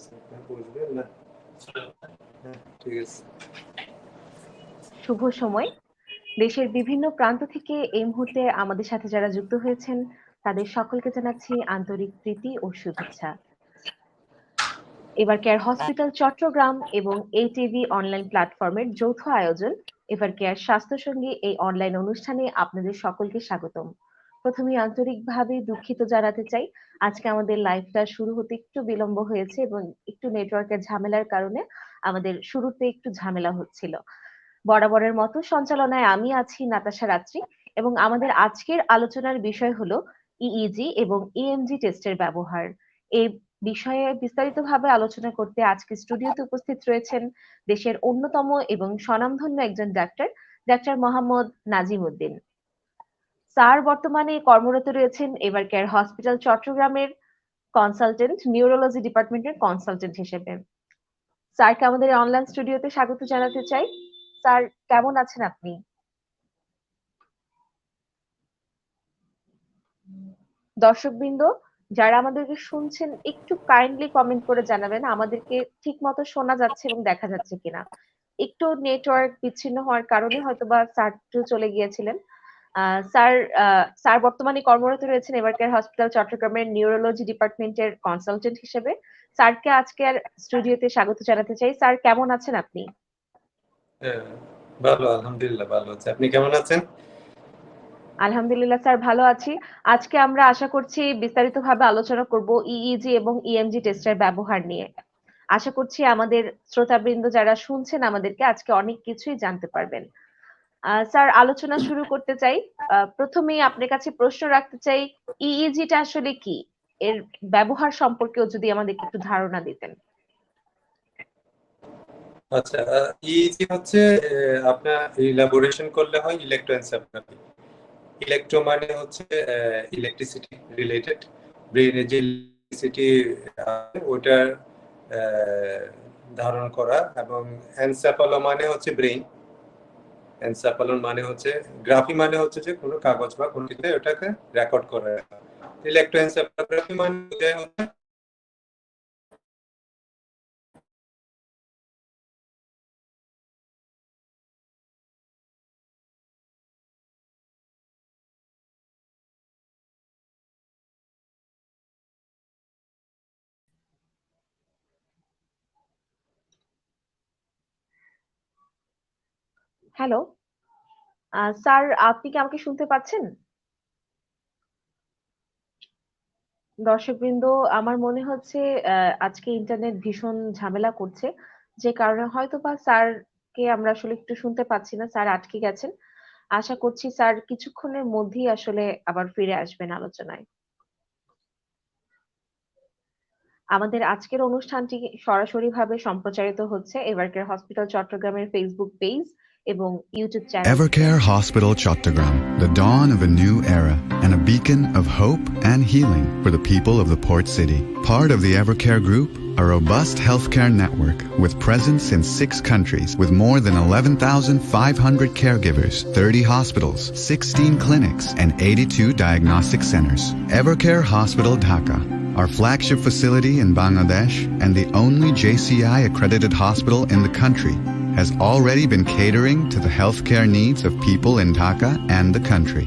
আছে না ঠিক আছে. শুভ সময়। দেশের বিভিন্ন প্রান্ত থেকে এই মুহূর্তে আমাদের সাথে যারা যুক্ত হয়েছেন তাদের সকলকে জানাচ্ছি আন্তরিক প্রীতি ও শুভেচ্ছা। এবার কেয়ার হসপিটাল চট্টগ্রাম এবং এটিভি অনলাইন প্ল্যাটফর্মের যৌথ আয়োজন এবার কেয়ার স্বাস্থ্য সঙ্গী এই অনলাইন অনুষ্ঠানে আপনাদের সকলকে স্বাগতম। প্রথমে আন্তরিকভাবে দুঃখিত জানাতে চাই। আজকে আমাদের লাইভটা শুরু হতে একটু বিলম্ব হয়েছে এবং একটু নেটওয়ার্কের ঝামেলার কারণে আমাদের শুরুতে একটু ঝামেলা হচ্ছিল। বরাবরের মতো সঞ্চালনায় আমি আছি নাতাশা রাত্রি এবং আমাদের আজকের আলোচনার বিষয় হলো ইইজি এবং ইএমজি টেস্টের ব্যবহার। এই বিষয়ে বিস্তারিতভাবে আলোচনা করতে আজকে স্টুডিওতে উপস্থিত রয়েছেন দেশের অন্যতম এবং স্বনামধন্য একজন doctor doctor Mohammad Nazim Uddin. Sir বর্তমানে কর্মরত রয়েছেন এবার কেয়ার হসপিটাল চট্টগ্রামের কনসালটেন্ট নিউরোলজি ডিপার্টমেন্টের কনসালটেন্ট হিসেবে। স্যারকে আমাদের অনলাইন স্টুডিওতে স্বাগত জানাতে চাই? স্যার, কেমন আছেন আপনি? দর্শকবৃন্দ, যারা আমাদেরকে শুনছেন, একটু কাইন্ডলি কমেন্ট করে জানাবেন, আমাদেরকে ঠিক মতো শোনা যাচ্ছে এবং দেখা যাচ্ছে কিনা। একটু নেটওয়ার্ক বিচ্ছিন্ন হওয়ার কারণে হয়তোবা স্যার চলে গিয়েছিলেন। স্যার স্যার বর্তমানে কর্মরত রয়েছেন এবারকার হসপিটাল চট্টগ্রামের নিউরোলজি ডিপার্টমেন্টের কনসালটেন্ট হিসেবে। স্যারকে আজকে আর স্টুডিওতে স্বাগত জানাতে চাই। স্যার কেমন আছেন আপনি? ভালো আলহামদুলিল্লাহ ভালো আছে। আপনি কেমন আছেন? আলহামদুলিল্লাহ স্যার ভালো আছি। আজকে আমরা আশা করছি বিস্তারিতভাবে আলোচনা করব ইইজি এবং ইএমজি টেস্টের ব্যবহার নিয়ে। আশা করছি আমাদের শ্রোতাবৃন্দ যারা শুনছেন আমাদেরকে আজকে অনেক কিছুই জানতে পারবেন। স্যার আলোচনা শুরু করতে চাই। প্রথমেই আপনার কাছে প্রশ্ন রাখতে চাই ইইজিটা আসলে কি? এর ব্যবহার সম্পর্কেও যদি আমাদেরকে একটু ধারণা দিতেন। আচ্ছা ইজি হচ্ছে আহ, আপনার ইলাবোরেশন করলে হয় ইলেকট্রোএনসেফালোগ্রাফি ইলেকট্রো মানে হচ্ছে ইলেকট্রিসিটি রিলেটেড ব্রেনে যে ইলেকট্রিসিটি ওটার ধারণ করা এবং এনসেফালো মানে হচ্ছে ব্রেইন এনসেফালন মানে হচ্ছে, গ্রাফি মানে হচ্ছে যে কোনো কাগজ বা কোনো কিছুতে ওটাকে রেকর্ড করা। ইলেকট্রো ইলেকট্রোএনসেফালোগ্রাফি মানে হচ্ছে হ্যালো স্যার, আপনি কি আমাকে শুনতে পাচ্ছেন? দর্শকবৃন্দ, আমার মনে হচ্ছে আজকে ইন্টারনেট ভীষণ ঝামেলা করছে। যে কারণে হয়তো বা স্যারকে আমরা আসলে একটু শুনতে পাচ্ছি না। স্যার আটকে গেছেন। আশা করছি স্যার কিছুক্ষণের মধ্যেই আসলে আবার ফিরে আসবেন আলোচনায়। আমাদের আজকের অনুষ্ঠানটি সরাসরি ভাবে সম্প্রচারিত হচ্ছে এবারকার হসপিটাল চট্টগ্রামের ফেসবুক পেজ এবং YouTube channel Evercare Hospital Chattogram, the dawn of a new era and a beacon of hope and healing for the people of the port city. Part of the Evercare Group, a robust healthcare network with presence in six countries with more than 11,500 caregivers, 30 hospitals, 16 clinics, and 82 diagnostic centers. Evercare Hospital Dhaka, our flagship facility in Bangladesh and the only JCI accredited hospital in the country, has already been catering to the healthcare needs of people in Dhaka and the country.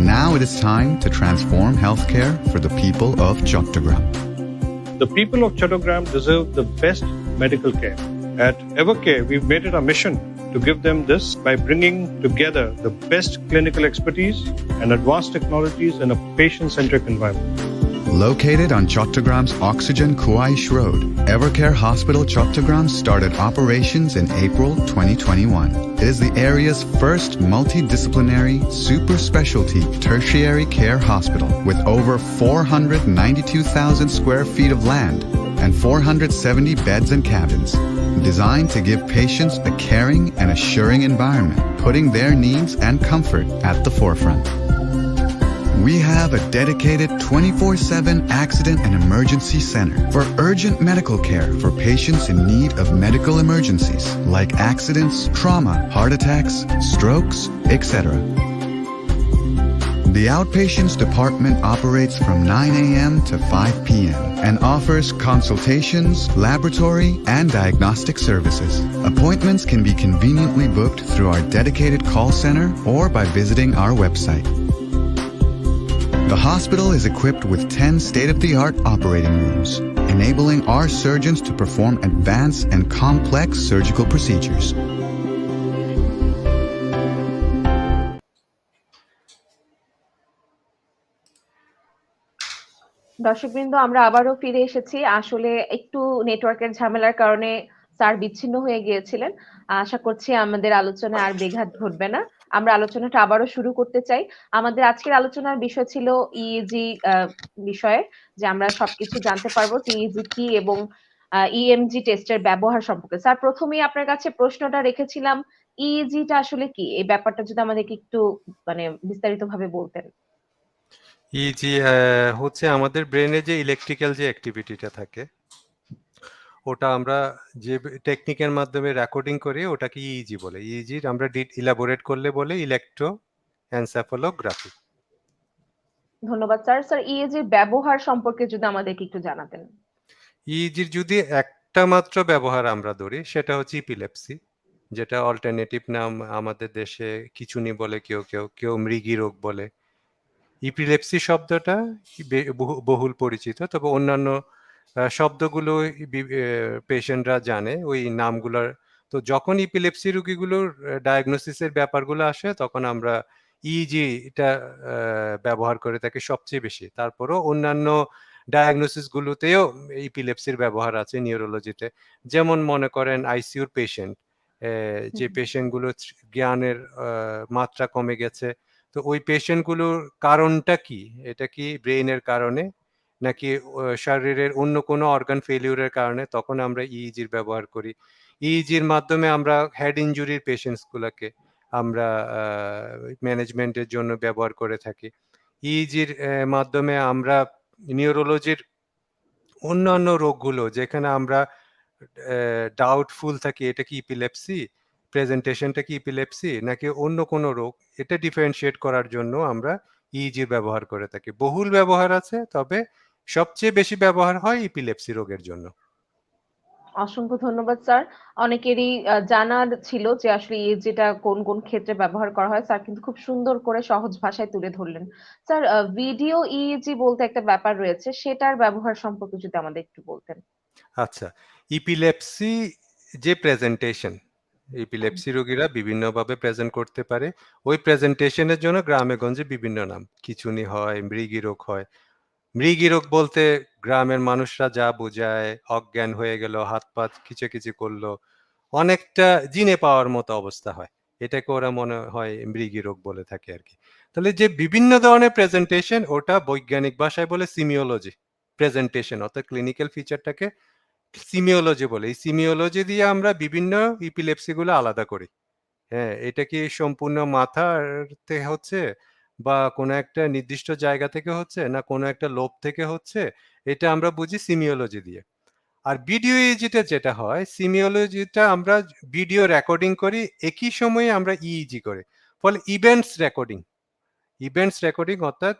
Now it is time to transform healthcare for the people of Chattogram. The people of Chattogram deserve the best medical care. At Evercare, we've made it our mission to give them this by bringing together the best clinical expertise and advanced technologies in a patient-centric environment. Located on Chottogram's Oxygen Kuaish Road, Evercare Hospital Chottogram started operations in April 2021. It is the area's first multidisciplinary, super specialty tertiary care hospital with over 492,000 square feet of land and 470 beds and cabins. Designed to give patients a caring and assuring environment, putting their needs and comfort at the forefront. We have a dedicated 24 7 accident and emergency center for urgent medical care for patients in need of medical emergencies like accidents, trauma, heart attacks, strokes, etc. The outpatients department operates from 9 a.m. to 5 p.m. and offers consultations, laboratory, and diagnostic services. Appointments can be conveniently booked through our dedicated call center or by visiting our website. The hospital is equipped with 10 state-of-the-art operating rooms, enabling our surgeons to perform advanced and complex surgical procedures. দর্শকবৃন্দ আমরা আবারও ফিরে এসেছি আসলে একটু নেটওয়ার্কের ঝামেলার কারণে স্যার বিচ্ছিন্ন হয়ে গিয়েছিলেন আশা করছি আমাদের আলোচনায় আর বেঘাত ঘটবে না আমরা আলোচনাটা আবারও শুরু করতে চাই। আমাদের আজকের আলোচনার বিষয় ছিল ইএজি বিষয়ে, যে আমরা সবকিছু জানতে পারব ইএজি কি এবং ইএমজি টেস্টের ব্যবহার সম্পর্কে। স্যার, প্রথমেই আপনার কাছে প্রশ্নটা রেখেছিলাম ইএজিটা আসলে কি? এই ব্যাপারটা যদি আমাদেরকে একটু মানে বিস্তারিতভাবে বলতেন। ইজি হচ্ছে আমাদের ব্রেনে যে ইলেকট্রিক্যাল যে অ্যাক্টিভিটিটা থাকে ওটা আমরা যে টেকনিকের মাধ্যমে রেকর্ডিং করি ওটাকে ইইজি বলে। ইইজি আমরা ইলাবোরেট করলে বলে ইলেকট্রো এনসেফালোগ্রাফি ধন্যবাদ স্যার। স্যার ইএজির ব্যবহার সম্পর্কে যদি আমাদেরকে একটু জানাতেন। ইইজির যদি একটা মাত্র ব্যবহার আমরা ধরি সেটা হচ্ছে ইপিলেপসি যেটা অল্টারনেটিভ নাম আমাদের দেশে খিচুনি বলে কেউ কেউ কেউ মৃগী রোগ বলে। ইপিলেপসি শব্দটা বহুল পরিচিত তবে অন্যান্য শব্দগুলো পেশেন্টরা জানে ওই নামগুলোর। তো যখন ইপিলেপসি রোগীগুলোর ডায়াগনোসিসের ব্যাপারগুলো আসে তখন আমরা ইজি এটা ব্যবহার করে থাকি সবচেয়ে বেশি। তারপরও অন্যান্য ডায়াগনোসিস গুলোতেও ইপিলেপসির ব্যবহার আছে নিউরোলজিতে যেমন মনে করেন আইসিউর পেশেন্ট যে। পেশেন্টগুলো জ্ঞানের মাত্রা কমে গেছে। তো ওই পেশেন্টগুলোর কারণটা কি? এটা কি ব্রেইনের কারণে? নাকি শরীরের অন্য কোনো অর্গান ফেলিউরের কারণে তখন আমরা ইইজির ব্যবহার করি। ইইজির মাধ্যমে আমরা হেড ইনজুরির পেশেন্টসগুলোকে আমরা ম্যানেজমেন্টের জন্য ব্যবহার করে থাকি। ইইজির মাধ্যমে আমরা নিউরোলজির অন্যান্য রোগগুলো যেখানে আমরা ডাউটফুল থাকি, এটা কি ইপিলেপসি প্রেজেন্টেশনটা কি ইপিলেপসি নাকি অন্য কোনো রোগ? এটা ডিফারেন্সিয়েট করার জন্য আমরা ইজির ব্যবহার করে থাকি। বহুল ব্যবহার আছে, তবে সবচেয়ে বেশি ব্যবহার হয় ইপিলেপসি রোগের জন্য। অসংখ্য ধন্যবাদ স্যার। অনেকেরই জানার ছিল যে আসলে এই যেটা কোন কোন ক্ষেত্রে ব্যবহার করা হয় স্যার কিন্তু খুব সুন্দর করে সহজ ভাষায় তুলে ধরলেন। স্যার ভিডিও ইএজি বলতে একটা ব্যাপার রয়েছে সেটার ব্যবহার সম্পর্কে যদি আমাদের একটু বলতেন। আচ্ছা ইপিলেপসি যে প্রেজেন্টেশন ইপিলেপসি রোগীরা বিভিন্নভাবে প্রেজেন্ট করতে পারে। ওই প্রেজেন্টেশনের জন্য গ্রামে গঞ্জে বিভিন্ন নাম খিচুনি হয় মৃগী রোগ হয় মৃগী রোগ বলতে গ্রামের মানুষরা যা বোঝায়, অজ্ঞান হয়ে গেল, হাত পা খিচেখিচি করল, অনেকটা জিনে পাওয়ার মতো অবস্থা হয়। এটাকে ওরা মনে হয় মৃগী রোগ বলে থাকে আর কি। তাহলে যে বিভিন্ন ধরনের প্রেজেন্টেশন ওটা বৈজ্ঞানিক ভাষায় বলে সিমিওলজি প্রেজেন্টেশন অর্থাৎ ক্লিনিক্যাল ফিচারটাকে সিমিওলজি বলে। এই সিমিওলজি দিয়ে আমরা বিভিন্ন ইপিলেপসি গুলো আলাদা করি। হ্যাঁ এটা কি সম্পূর্ণ মাথার হচ্ছে? বা কোনো একটা নির্দিষ্ট জায়গা থেকে হচ্ছে না কোনো একটা লোভ থেকে হচ্ছে, এটা আমরা বুঝি সিমিওলজি দিয়ে। আর ভিডিও ইজিটা যেটা হয় সিমিওলজিটা আমরা ভিডিও রেকর্ডিং করি, একই সময়ে আমরা ইইজি করি। ফলে ইভেন্টস রেকর্ডিং ইভেন্টস রেকর্ডিং অর্থাৎ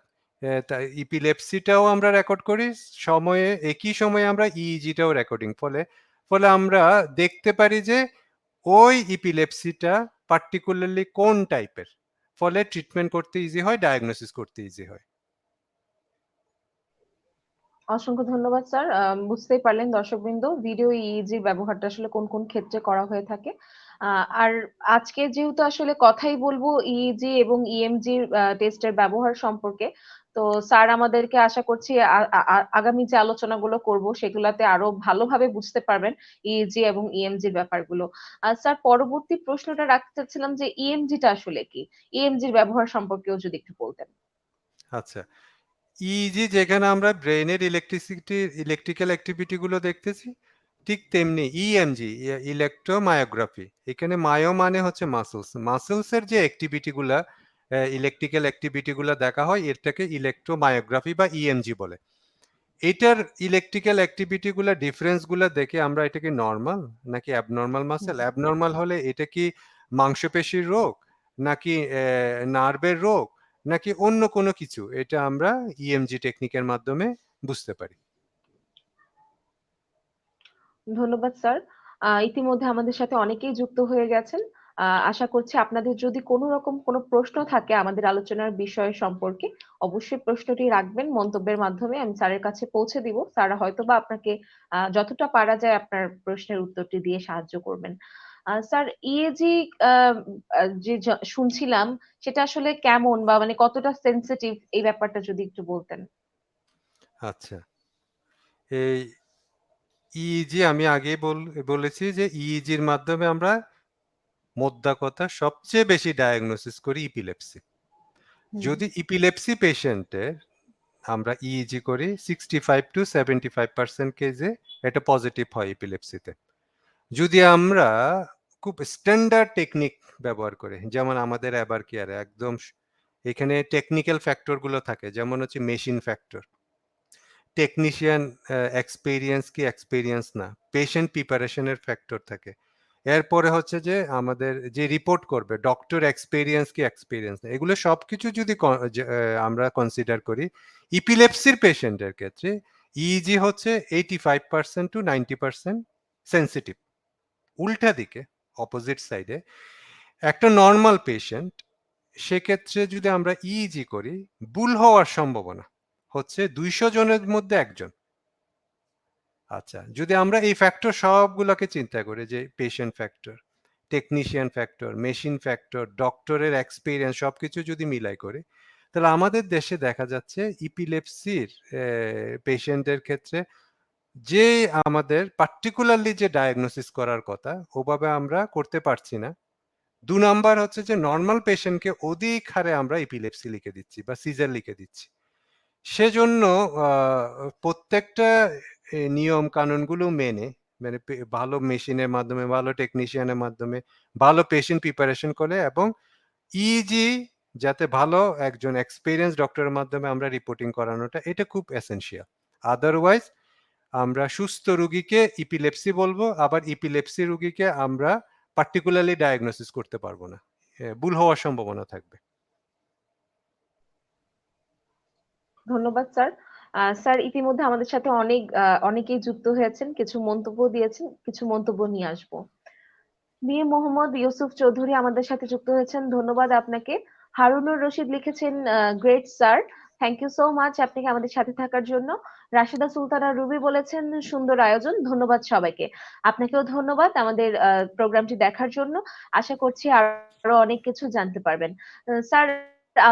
ইপিলেপসিটাও আমরা রেকর্ড করি, সময়ে, একই সময়ে আমরা ইইজিটাও রেকর্ডিং ফলে ফলে আমরা দেখতে পারি যে ওই ইপিলেপসিটা পার্টিকুলারলি কোন টাইপের ফলে ট্রিটমেন্ট করতে ইজি হয় ডায়াগনোসিস করতে ইজি হয়। অসংখ্য ধন্যবাদ, স্যার। বুঝতেই পারলেন দর্শকবৃন্দ ভিডিও ইইজির ব্যবহারটা আসলে কোন কোন ক্ষেত্রে করা হয়ে থাকে। আর আজকে যেহেতু আসলে কথাই বলব ইজি এবং ইএমজি টেস্টের ব্যবহার সম্পর্কে তো স্যার আমাদেরকে আশা করছি আগামী যে আলোচনাগুলো করব সেগুলাতে আরও ভালোভাবে বুঝতে পারবেন ইএজি এবং ইএমজির ব্যাপারগুলো। আর স্যার, পরবর্তী প্রশ্নটা রাখতে চাচ্ছিলাম যে ইএমজিটা আসলে কি? ইএমজির ব্যবহার সম্পর্কেও যদি একটু বলতেন। আচ্ছা। ইজি যেখানে আমরা ব্রেনের ইলেকট্রিসিটি, ইলেকট্রিক্যাল অ্যাক্টিভিটি গুলো দেখতেছি, ঠিক তেমনি ইএমজি ইলেকট্রোমায়োগ্রাফি। এখানে মায়ো মানে হচ্ছে মাসলস। মাসলস এর যে অ্যাক্টিভিটি গুলা ইলেকট্রিক্যাল অ্যাক্টিভিটিগুলো দেখা হয় এটাকে ইলেকট্রোমায়োগ্রাফি বা ইএমজি বলে। এটার ইলেকট্রিক্যাল অ্যাক্টিভিটিগুলো ডিফারেন্সগুলো দেখে আমরা এটা কি নর্মাল নাকি অ্যাবনর্মাল মাসেল। অ্যাবনর্মাল হলে এটা কি মাংসপেশির রোগ নাকি নার্ভের রোগ নাকি অন্য কোনো কিছু? এটা আমরা ইএমজি টেকনিকের মাধ্যমে বুঝতে পারি। ধন্যবাদ স্যার। ইতিমধ্যে আমাদের সাথে অনেকেই যুক্ত হয়ে গেছেন। আশা করছি আপনাদের যদি কোনো রকম কোনো প্রশ্ন থাকে আমাদের আলোচনার বিষয় সম্পর্কে অবশ্যই প্রশ্নটি রাখবেন। মন্তব্যের মাধ্যমে আমি স্যারের কাছে পৌঁছে দিব। স্যার হয়তোবা আপনাকে আহ, যতটা পারা যায় আপনার প্রশ্নের উত্তরটি দিয়ে সাহায্য করবেন। স্যার ইএজি যে শুনছিলাম সেটা আসলে কেমন বা মানে কতটা সেনসিটিভ এই ব্যাপারটা যদি একটু বলতেন? আচ্ছা। এই ইইজি আমি আগে বল- বলেছি যে ইজির মাধ্যমে আমরা মোদ্দা কথা সবচেয়ে বেশি ডায়াগনোসিস করি ইপিলেপসি যদি ইপিলেপসি পেশেন্টের আমরা ইইজি করি sixty five to seventy five percent কেজে এটা পজিটিভ হয় ইপিলেপসিতে যদি আমরা খুব স্ট্যান্ডার্ড টেকনিক ব্যবহার করি যেমন আমাদের অ্যাবার কেয়ারে একদম এখানে টেকনিক্যাল ফ্যাক্টরগুলো থাকে যেমন হচ্ছে মেশিন ফ্যাক্টর টেকনিশিয়ান এক্সপিরিয়েন্স কি এক্সপিরিয়েন্স না পেশেন্ট প্রিপারেশনের ফ্যাক্টর থাকে। এরপরে হচ্ছে যে আমাদের যে রিপোর্ট করবে ডক্টর এক্সপিরিয়েন্স কি এক্সপিরিয়েন্স এগুলো সব কিছু যদি আমরা কনসিডার করি ইপিলেপসির পেশেন্টের ক্ষেত্রে ইজি হচ্ছে eighty five percent to ninety percent sensitive উল্টা দিকে অপোজিট সাইডে একটা নর্মাল পেশেন্ট সেক্ষেত্রে যদি আমরা ইজি করি, ভুল হওয়ার সম্ভাবনা হচ্ছে দুইশো জনের মধ্যে একজন। আচ্ছা যদি আমরা এই ফ্যাক্টর সবগুলোকে চিন্তা করি যে patient factor technician factor machine factor ডক্টরের এক্সপিরিয়েন্স সব কিছু যদি মিলাই করে, তাহলে আমাদের দেশে দেখা যাচ্ছে ইপিলেপসির পেশেন্টের ক্ষেত্রে যে আমাদের পার্টিকুলারলি যে ডায়াগনোসিস করার কথা, ওভাবে আমরা করতে পারছি না। দু নাম্বার হচ্ছে যে নর্মাল পেশেন্টকে অধিক হারে আমরা ইপিলেপসি লিখে দিচ্ছি বা সিজার লিখে দিচ্ছি। সেজন্য প্রত্যেকটা নিয়ম কানুনগুলো মেনে মানে ভালো মেশিনের মাধ্যমে, ভালো টেকনিশিয়ানের মাধ্যমে, ভালো পেশেন্ট প্রিপারেশন করে এবং ইজি যাতে ভালো একজন এক্সপিরিয়েন্স ডক্টরের মাধ্যমে আমরা রিপোর্টিং করানোটা, এটা খুব এসেনশিয়াল আদারওয়াইজ আমরা সুস্থ রুগীকে ইপিলেপসি বলব, আবার ইপিলেপসি রুগীকে আমরা পার্টিকুলারলি ডায়াগনোসিস করতে পারব না। ভুল হওয়ার সম্ভাবনা থাকবে। ধন্যবাদ, স্যার। স্যার ইতিমধ্যে আমাদের সাথে অনেক অনেকেই যুক্ত হয়েছেন, কিছু মন্তব্য দিয়েছেন, কিছু মন্তব্য নিয়ে আসব। মীর মোহাম্মদ ইউসুফ চৌধুরী আমাদের সাথে যুক্ত হয়েছেন, ধন্যবাদ আপনাকে। হারুনুর রশিদ লিখেছেন great sir, thank you so much আপনাকে আমাদের সাথে থাকার জন্য। রাশেদা সুলতানা রুবি বলেছেন, সুন্দর আয়োজন, ধন্যবাদ সবাইকে। আপনাকেও ধন্যবাদ আমাদের প্রোগ্রামটি দেখার জন্য। আশা করছি আরও অনেক কিছু জানতে পারবেন। স্যার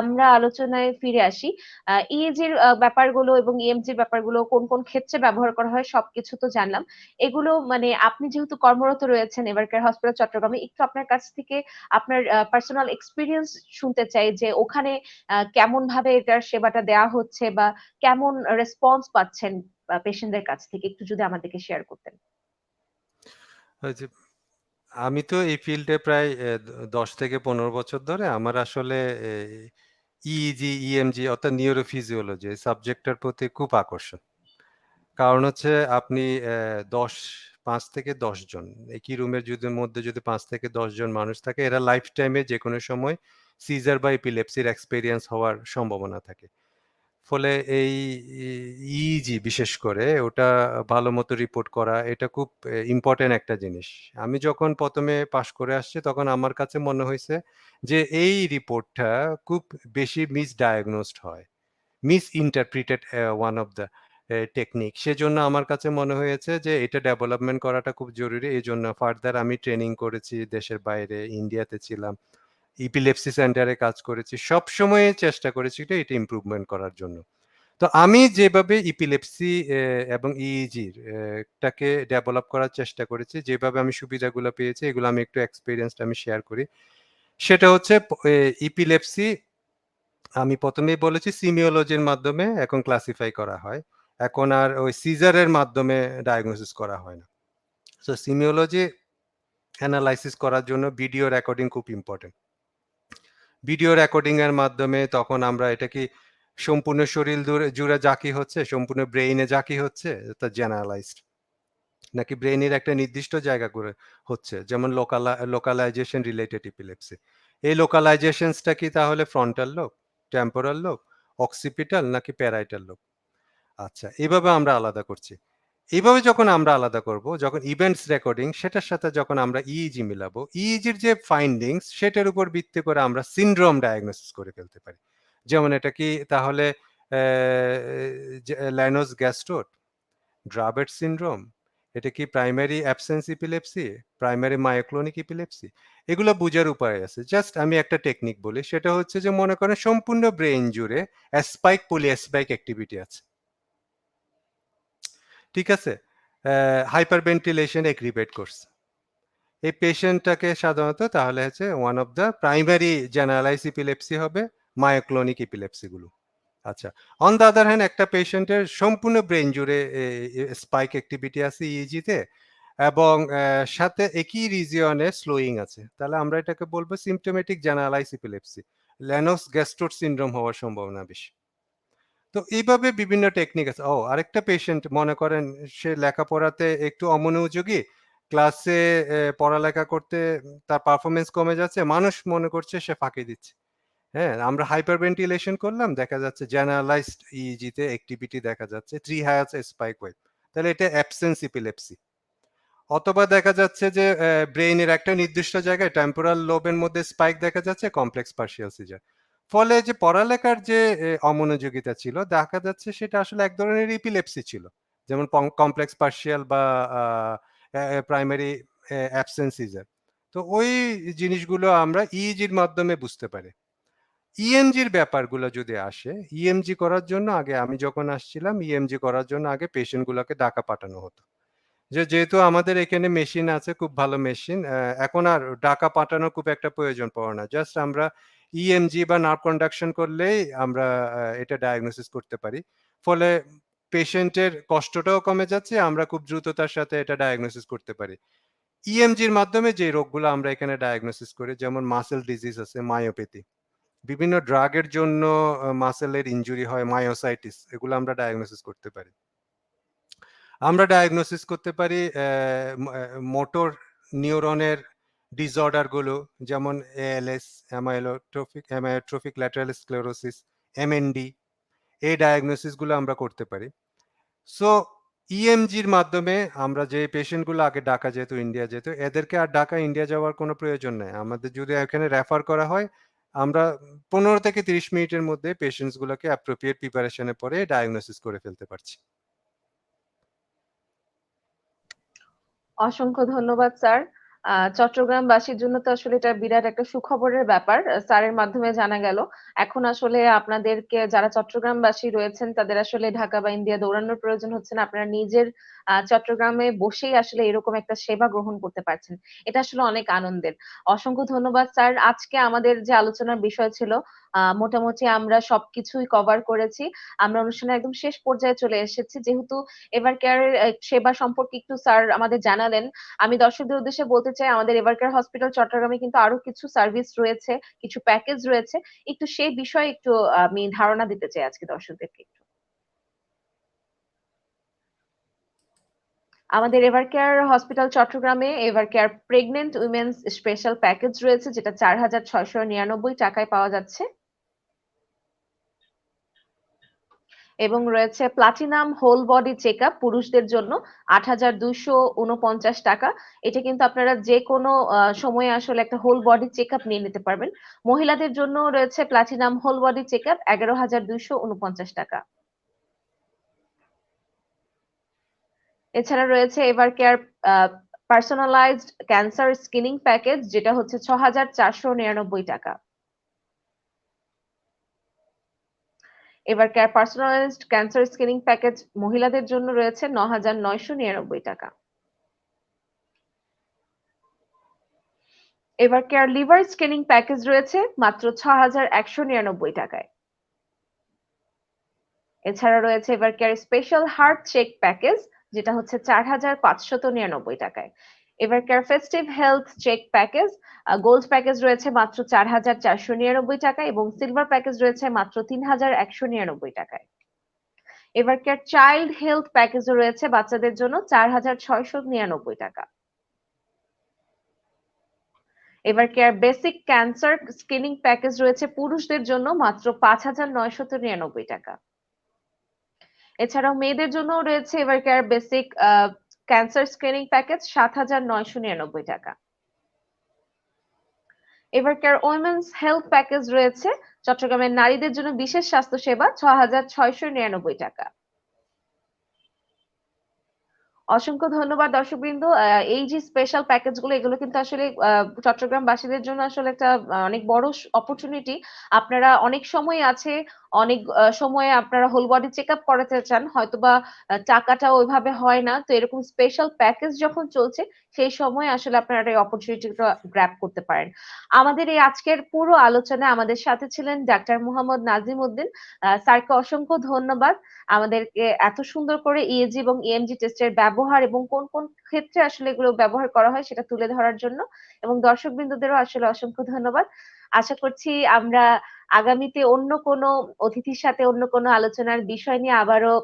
আমরা আলোচনায় ফিরে আসি। ইএজির ব্যাপারগুলো এবং ইএমজির ব্যাপারগুলো, কোন কোন ক্ষেত্রে ব্যবহার করা হয় সবকিছু তো জানলাম। এগুলো মানে আপনি যেহেতু কর্মরত রয়েছেন এবারকার হসপিটাল চট্টগ্রামে, একটু আপনার কাছ থেকে আপনার পার্সোনাল এক্সপিরিয়েন্স শুনতে চাই যে ওখানে কেমন ভাবে এটার সেবাটা দেওয়া হচ্ছে বা কেমন রেসপন্স পাচ্ছেন পেশেন্টদের কাছ থেকে? একটু যদি আমাদেরকে শেয়ার করতেন। আমি তো এই ফিল্ডে প্রায় দশ থেকে পনেরো বছর ধরে আমার আসলে ইইজি ইএমজি অর্থাৎ নিউরোফিজিওলজি এই সাবজেক্টটার প্রতি খুব আকর্ষণ। কারণ হচ্ছে আপনি দশ, পাঁচ থেকে দশ জন, একই রুমের যদি, মধ্যে যদি পাঁচ থেকে দশ জন মানুষ থাকে, এরা লাইফ টাইমে যে কোনো সময় সিজার বা এপিলেপসির এক্সপেরিয়েন্স হওয়ার সম্ভাবনা থাকে। ফলে এই ইজি বিশেষ করে ওটা ভালো মতো রিপোর্ট করা, এটা খুব ইম্পর্টেন্ট একটা জিনিস। আমি যখন প্রথমে পাশ করে আসছি তখন আমার কাছে মনে হয়েছে যে এই রিপোর্টটা খুব বেশি মিস ডায়াগনোসড হয় misinterpreted one of the technique সেজন্য আমার কাছে মনে হয়েছে যে এটা ডেভেলপমেন্ট করাটা খুব জরুরি। এই জন্য ফার্দার আমি ট্রেনিং করেছি দেশের বাইরে ইন্ডিয়াতে ছিলাম। ইপিলেপসি সেন্টারে কাজ করেছি সব সময় চেষ্টা করেছি এটা এটা ইমপ্রুভমেন্ট করার জন্য। তো আমি যেভাবে ইপিলেপসি এবং ইইজির টাকে ডেভেলপ করার চেষ্টা করেছি, যেভাবে আমি সুবিধাগুলো পেয়েছি, এগুলো আমি একটু এক্সপিরিয়েন্স আমি শেয়ার করি। সেটা হচ্ছে ইপিলেপসি আমি প্রথমেই বলেছি সিমিওলজির মাধ্যমে এখন ক্লাসিফাই করা হয়। এখন আর ওই সিজারের মাধ্যমে ডায়াগনোসিস করা হয় না। সো সিমিওলজি অ্যানালাইসিস করার জন্য ভিডিও রেকর্ডিং খুব ইম্পর্টেন্ট ভিডিও রেকর্ডিং এর মাধ্যমে তখন আমরা এটা কি সম্পূর্ণ শরীর জুড়ে যা কি হচ্ছে, সম্পূর্ণ ব্রেইনে যা কি হচ্ছে, তা জেনারেলাইজড নাকি ব্রেইনের একটা নির্দিষ্ট জায়গা করে হচ্ছে, যেমন লোকাল লোকালাইজেশন রিলেটেড ইপিলেপসি এই লোকালাইজেশনসটা কি তাহলে ফ্রন্টাল লোক টেম্পোরাল লোক অক্সিপিটাল নাকি প্যারাইটাল লোক আচ্ছা এইভাবে আমরা আলাদা করছি। এইভাবে যখন আমরা আলাদা করব, যখন ইভেন্টস রেকর্ডিং সেটার সাথে যখন আমরা ইইজি মিলাবো ইইজির যে ফাইন্ডিংস সেটার উপর ভিত্তি করে আমরা সিনড্রোম ডায়াগনোসিস করে ফেলতে পারি। যেমন এটা কি, তাহলে ল্যানোস গ্যাস্ট্রোট ড্রাবেট সিনড্রোম এটা কি primary absence epilepsy primary myoclonic epilepsy এগুলো বোঝার উপায় আছে। জাস্ট আমি একটা টেকনিক বলি, সেটা হচ্ছে যে মনে করেন সম্পূর্ণ ব্রেন জুড়ে অ্যাসপাইক পলি অ্যাসপাইক অ্যাক্টিভিটি আছে। ঠিক আছে? হাইপার ভেন্টিলেশন এগ্রিভেট করছে এই পেশেন্টটাকে সাধারণত তাহলে হচ্ছে one of the primary generalise epilepsy হবে মায়োক্লোনিক ইপিলেপসিগুলো আচ্ছা অন দ্য আদার হ্যান্ড একটা পেশেন্টের সম্পূর্ণ ব্রেন জুড়ে স্পাইক অ্যাক্টিভিটি আছে ইজিতে এবং সাথে একই রিজিয়নে স্লোয়িং আছে। তাহলে আমরা এটাকে বলব symptomatic generalise epilepsy Lennox Gastaut syndrome হওয়ার সম্ভাবনা বেশি। তো এইভাবে বিভিন্ন টেকনিক আছে। ও, আরেকটা পেশেন্ট মনে করেন, সে লেখাপড়াতে একটু অমনোযোগী ক্লাসে পড়ালেখা করতে তার পারফরমেন্স কমে যাচ্ছে, মানুষ মনে করছে সে ফাঁকি দিচ্ছে। হ্যাঁ আমরা হাইপার ভেন্টিলেশন করলাম, দেখা যাচ্ছে জেনারেলাইজড ইজিতে অ্যাক্টিভিটি দেখা যাচ্ছে থ্রি হায়ার্স স্পাইক ওয়েভ তাহলে এটা অ্যাবসেন্স ইপিলেপসি অথবা দেখা যাচ্ছে যে ব্রেইনের একটা নির্দিষ্ট জায়গায় টেম্পোরাল লোবের মধ্যে স্পাইক দেখা যাচ্ছে কমপ্লেক্স পার্শিয়াল সিজার ফলে যে পড়ালেখার যে অমনোযোগিতা ছিল, দেখা যাচ্ছে সেটা আসলে এক ধরনের ইপিলেপসি ছিল। যেমন কমপ্লেক্স পার্শিয়াল বা প্রাইমারি অ্যাবসেন্সিজার তো ওই জিনিসগুলো আমরা ইজির মাধ্যমে বুঝতে পারি। ইএমজির ব্যাপারগুলো যদি আসে ইএমজি করার জন্য আগে আমি যখন আসছিলাম ইএমজি করার জন্য আগে পেশেন্টগুলোকে ঢাকা পাঠানো হতো। যে যেহেতু আমাদের এখানে মেশিন আছে, খুব ভালো মেশিন এখন আর ঢাকা পাঠানো খুব একটা প্রয়োজন পড়ে না। জাস্ট আমরা ইএমজি বা নার্ভ কন্ডাকশন করলেই আমরা এটা ডায়াগনোসিস করতে পারি। ফলে পেশেন্টের কষ্টটাও কমে যাচ্ছে, আমরা খুব দ্রুততার সাথে এটা ডায়াগনোসিস করতে পারি। ইএমজির মাধ্যমে যে রোগগুলো আমরা এখানে ডায়াগনোসিস করি, যেমন মাসেল ডিজিজ আছে মায়োপ্যাথি বিভিন্ন ড্রাগের জন্য মাসেলের ইনজুরি হয় মায়োসাইটিস এগুলো আমরা ডায়াগনোসিস করতে পারি। আমরা ডায়াগনোসিস করতে পারি মোটর নিউরনের ডিসঅর্ডারগুলো, যেমন ALS amylotrophic amyotrophic lateral sclerosis MND এই ডায়াগনোসিসগুলো আমরা করতে পারি। সো ইএমজির মাধ্যমে আমরা যে পেশেন্টগুলো আগে ডাকা যেত ইন্ডিয়া যেত এদেরকে আর ঢাকা ইন্ডিয়া যাওয়ার কোনো প্রয়োজন নেই। আমাদের যদি এখানে রেফার করা হয়, আমরা পনেরো থেকে তিরিশ মিনিটের মধ্যে পেশেন্টস গুলোকে অ্যাপ্রোপ্রিয়েট প্রিপারেশনে পরে ডায়াগনোসিস করে ফেলতে পারছি। অসংখ্য ধন্যবাদ, স্যার। চট্টগ্রামবাসীর জন্য তো আসলে এটা বিরাট একটা সুখবরের ব্যাপার, স্যারের মাধ্যমে জানা গেল। এখন আসলে আপনাদেরকে, যারা চট্টগ্রামবাসী রয়েছেন, তাদের আসলে ঢাকা বা ইন্ডিয়া দৌড়ানোর প্রয়োজন হচ্ছে না। আপনারা নিজের চট্টগ্রামে বসেই আসলে এরকম একটা সেবা গ্রহণ করতে পারছেন। এটা আসলে অনেক আনন্দের। অসংখ্য ধন্যবাদ, স্যার। আজকে আমাদের যে আলোচনার বিষয় ছিল মোটামুটি আমরা সবকিছুই কভার করেছি। আমরা অনুষ্ঠানের একদম শেষ পর্যায়ে চলে এসেছি। যেহেতু এভার কেয়ারের সেবা সম্পর্কে একটু স্যার আমাদের জানালেন, আমি দর্শকদের উদ্দেশ্যে বলতে চাই, আমাদের এভারকেয়ার হসপিটাল চট্টগ্রামে কিন্তু আরও কিছু সার্ভিস রয়েছে, কিছু প্যাকেজ রয়েছে। একটু সেই বিষয়ে একটু, আমি ধারণা দিতে চাই আজকে দর্শকদেরকে একটু। আমাদের এভারকেয়ার হসপিটাল চট্টগ্রামে Evercare pregnant women's special package রয়েছে, যেটা চার হাজার ছয়শো নিরানব্বই টাকায় পাওয়া যাচ্ছে। এবং রয়েছে প্লাটিনাম হোল বডি চেক পুরুষদের জন্য আট হাজার দুইশো উনপঞ্চাশ টাকা। এটা কিন্তু আপনারা যে কোনো সময়ে আসলে একটা হোল বডি চেক নিয়ে নিতে পারবেন। মহিলাদের জন্য রয়েছে platinum whole body check up এগারো হাজার উনপঞ্চাশ টাকা। এছাড়া রয়েছে Evercare personalised cancer screening package যেটা হচ্ছে ছ হাজার চারশো নিরানব্বই টাকা। Evercare personalised cancer screening package মহিলাদের জন্য রয়েছে ন হাজার নয়শো নিরানব্বই টাকা। এবার কেয়ার লিভার স্ক্রিনিং প্যাকেজ রয়েছে মাত্র ছ হাজার একশো নিরানব্বই টাকায়। এছাড়া রয়েছে Evercare special heart check package যেটা হচ্ছে চার হাজার পাঁচশত নিরানব্বই টাকায়। Evercare festive health check package gold package রয়েছে মাত্র চার হাজার চারশো নিরানব্বই টাকা এবং সিলভার প্যাকেজ রয়েছে মাত্র তিন হাজার একশো নিরানব্বই টাকায়। এবার কেয়ার চাইল্ড হেলথ প্যাকেজও রয়েছে বাচ্চাদের জন্য চার হাজার ছয়শো নিরানব্বই টাকা। Evercare basic cancer screening package রয়েছে পুরুষদের জন্য মাত্র পাঁচ হাজার নয়শত নিরানব্বই টাকা। এছাড়াও মেয়েদের জন্য রয়েছে Evercare basic cancer screening package সাত হাজার নয়শো নিরানব্বই টাকা। এবার কেয়ার ওমেন্স হেলথ প্যাকেজ রয়েছে, চট্টগ্রামের নারীদের জন্য বিশেষ স্বাস্থ্য সেবা ছ হাজার ছয়শো নিরানব্বই টাকা। অসংখ্য ধন্যবাদ দর্শকবৃন্দ। এই যে স্পেশাল প্যাকেজগুলো, এগুলো কিন্তু আসলে চট্টগ্রামবাসীদের জন্য আসলে একটা অনেক বড় অপরচুনিটি আপনারা অনেক সময় আছে অনেক সময়ে আপনারা হোল বডি চেক আপ করাতে চান, হয়তোবা টাকাটা ওইভাবে হয় না। তো এরকম স্পেশাল প্যাকেজ যখন চলছে, সেই সময় আসলে আপনারা এই অপরচুনিটিটা গ্র্যাব করতে পারেন। আমাদের এই আজকের পুরো আলোচনায় আমাদের সাথে ছিলেন ডাক্তার মোহাম্মদ নাজিম উদ্দিন। স্যারকে অসংখ্য ধন্যবাদ। আমাদেরকে এত সুন্দর করে ইএজি এবং ইএমজি টেস্টের ব্যবহার এবং কোন কোন ক্ষেত্রে আসলে এগুলো ব্যবহার করা হয় সেটা তুলে ধরার জন্য। এবং দর্শক বিন্দুদেরও আসলে অসংখ্য ধন্যবাদ। আশা করছি আমরা আগামীতে অন্য কোনো অতিথির সাথে অন্য কোনো আলোচনার বিষয় নিয়ে আবারও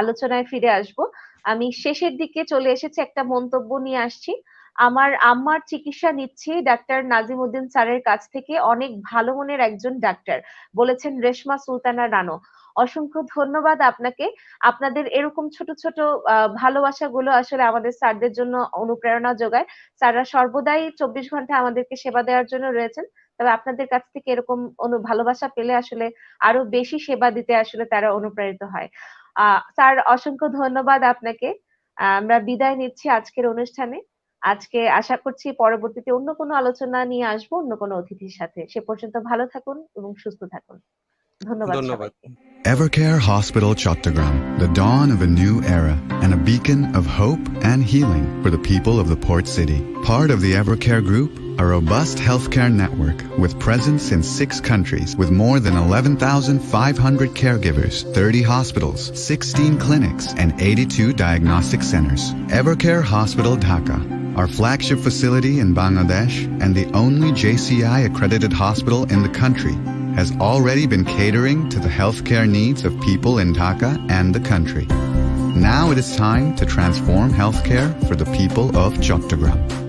আলোচনায় ফিরে আসব। আমি শেষের দিকে চলে এসেছি একটা মন্তব্য নিয়ে আসছি। আমার আম্মার চিকিৎসা নিচ্ছি ডাক্তার নাজিম উদ্দিন স্যারের কাছ থেকে অনেক ভালো মনের একজন ডাক্তার বলেছেন রেশমা সুলতানা রানো। অসংখ্য ধন্যবাদ আপনাকে। আপনাদের এরকম ছোট ছোট আহ, ভালোবাসাগুলো আসলে আমাদের স্যারদের জন্য অনুপ্রেরণা যোগায়। স্যাররা সর্বদাই চব্বিশ ঘণ্টা আমাদেরকে সেবা দেওয়ার জন্য রয়েছেন। তবে আপনাদের কাছ থেকে এরকম অনু ভালোবাসা পেলে আসলে আরও বেশি সেবা দিতে আসলে তারা অনুপ্রাণিত হয়। আহ স্যার অসংখ্য ধন্যবাদ আপনাকে। আহ, আমরা বিদায় নিচ্ছি আজকের অনুষ্ঠানে। আজকে আশা করছি পরবর্তীতে অন্য কোনো আলোচনা নিয়ে আসব অন্য কোনো অতিথির সাথে। সে পর্যন্ত ভালো থাকুন এবং সুস্থ থাকুন। ধন্যবাদ Evercare Hospital Chattogram, the dawn of a new era and a beacon of hope and healing for the people of the port city. Part of the Evercare Group, a robust healthcare network with presence in six countries with more than 11,500 caregivers, 30 hospitals, 16 clinics, and 82 diagnostic centers. Evercare Hospital Dhaka, our flagship facility in Bangladesh and the only JCI accredited hospital in the country, has already been catering to the healthcare needs of people in Dhaka and the country. Now it is time to transform healthcare for the people of Chattogram.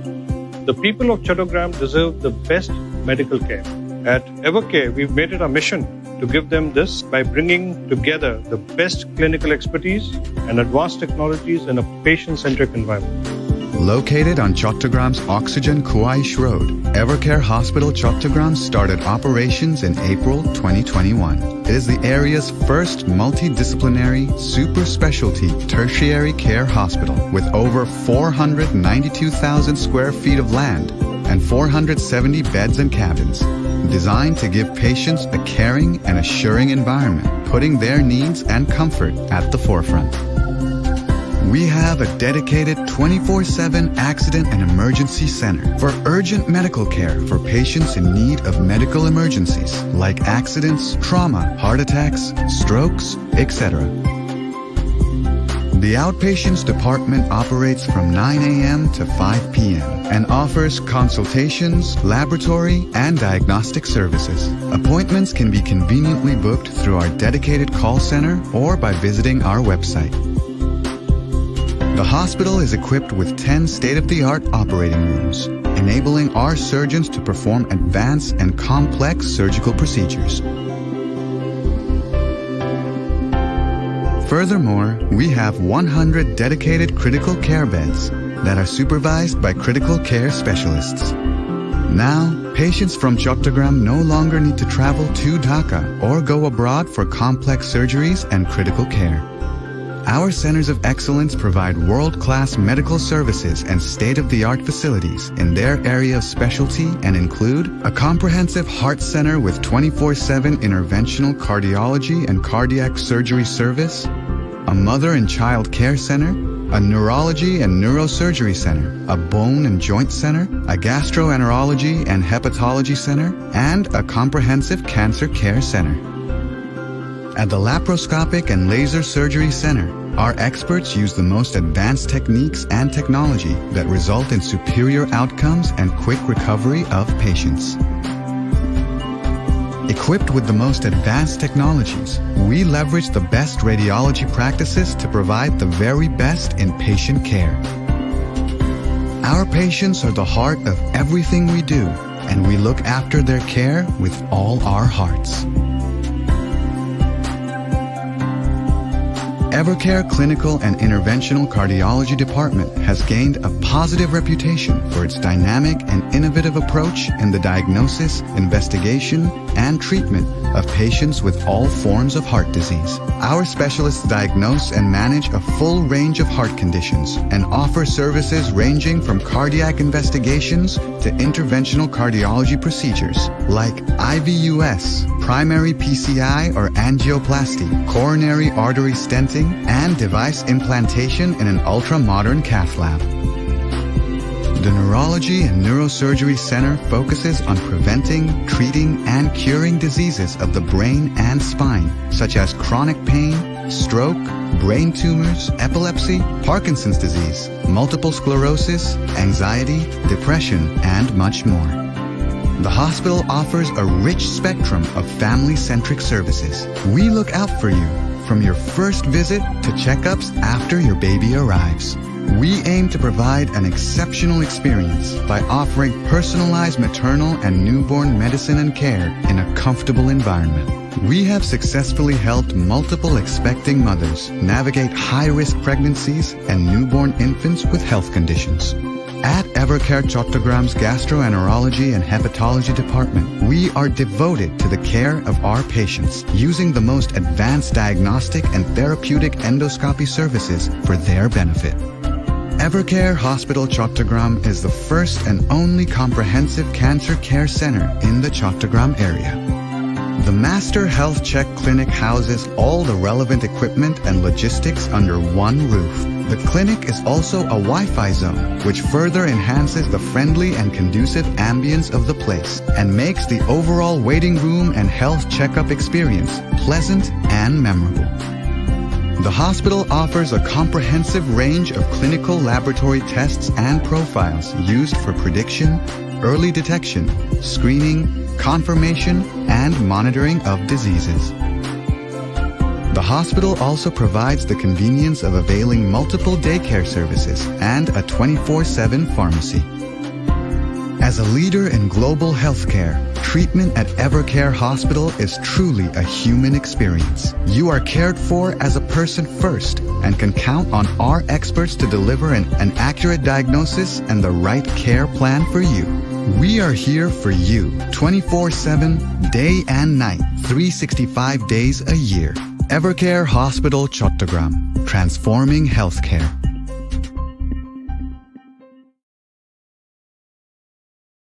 The people of Chattogram deserve the best medical care. At Evercare, we've made it our mission to give them this by bringing together the best clinical expertise and advanced technologies in a patient-centric environment. Located on Chottagram's Oxygen Kuaish Road, Evercare Hospital Chottagram started operations in April 2021. It is the area's first multidisciplinary, super specialty tertiary care hospital with over 492,000 square feet of land and 470 beds and cabins. Designed to give patients a caring and assuring environment, putting their needs and comfort at the forefront. We have a dedicated 24-7 accident and emergency center for urgent medical care for patients in need of medical emergencies like accidents, trauma, heart attacks, strokes, etc. The outpatients department operates from 9 a.m. to 5 p.m. and offers consultations, laboratory, and diagnostic services. Appointments can be conveniently booked through our dedicated call center or by visiting our website. The hospital is equipped with 10 state-of-the-art operating rooms, enabling our surgeons to perform advanced and complex surgical procedures. Furthermore, we have 100 dedicated critical care beds that are supervised by critical care specialists. Now, patients from Chottagram no longer need to travel to Dhaka or go abroad for complex surgeries and critical care. Our centers of excellence provide world-class medical services and state-of-the-art facilities in their area of specialty and include a comprehensive heart center with 24-7 interventional cardiology and cardiac surgery service, a mother and child care center, a neurology and neurosurgery center, a bone and joint center, a gastroenterology and hepatology center, and a comprehensive cancer care center. At the Laparoscopic and Laser Surgery Center, our experts use the most advanced techniques and technology that result in superior outcomes and quick recovery of patients. Equipped with the most advanced technologies, we leverage the best radiology practices to provide the very best in patient care. Our patients are the heart of everything we do, and we look after their care with all our hearts. Evercare Clinical and Interventional Cardiology Department has gained a positive reputation for its dynamic and innovative approach in the diagnosis, investigation, and treatment of patients with all forms of heart disease. Our specialists diagnose and manage a full range of heart conditions and offer services ranging from cardiac investigations to interventional cardiology procedures like IVUS, primary PCI or angioplasty, coronary artery stenting, and device implantation in an ultra-modern cath lab. The Neurology and Neurosurgery Center focuses on preventing, treating, and curing diseases of the brain and spine, such as chronic pain, stroke, brain tumors, epilepsy, Parkinson's disease, multiple sclerosis, anxiety, depression, and much more. The hospital offers a rich spectrum of family-centric services. We look out for you from your first visit to checkups after your baby arrives. We aim to provide an exceptional experience by offering personalized maternal and newborn medicine and care in a comfortable environment. We have successfully helped multiple expecting mothers navigate high-risk pregnancies and newborn infants with health conditions. At Evercare Chottagram's Gastroenterology and Hepatology Department, we are devoted to the care of our patients using the most advanced diagnostic and therapeutic endoscopy services for their benefit. Evercare Hospital Chottagram is the first and only comprehensive cancer care center in the Chottagram area. The Master Health Check Clinic houses all the relevant equipment and logistics under one roof. The clinic is also a Wi-Fi zone, which further enhances the friendly and conducive ambience of the place and makes the overall waiting room and health checkup experience pleasant and memorable. The hospital offers a comprehensive range of clinical laboratory tests and profiles used for prediction, early detection, screening, confirmation, and monitoring of diseases. The hospital also provides the convenience of availing multiple daycare services and a 24-7 pharmacy. As a leader in global healthcare, treatment at Evercare Hospital is truly a human experience. You are cared for as a person first and can count on our experts to deliver an, an accurate diagnosis and the right care plan for you. We are here for you 24-7, day and night, 365 days a year. Evercare Hospital Chottagram, transforming healthcare.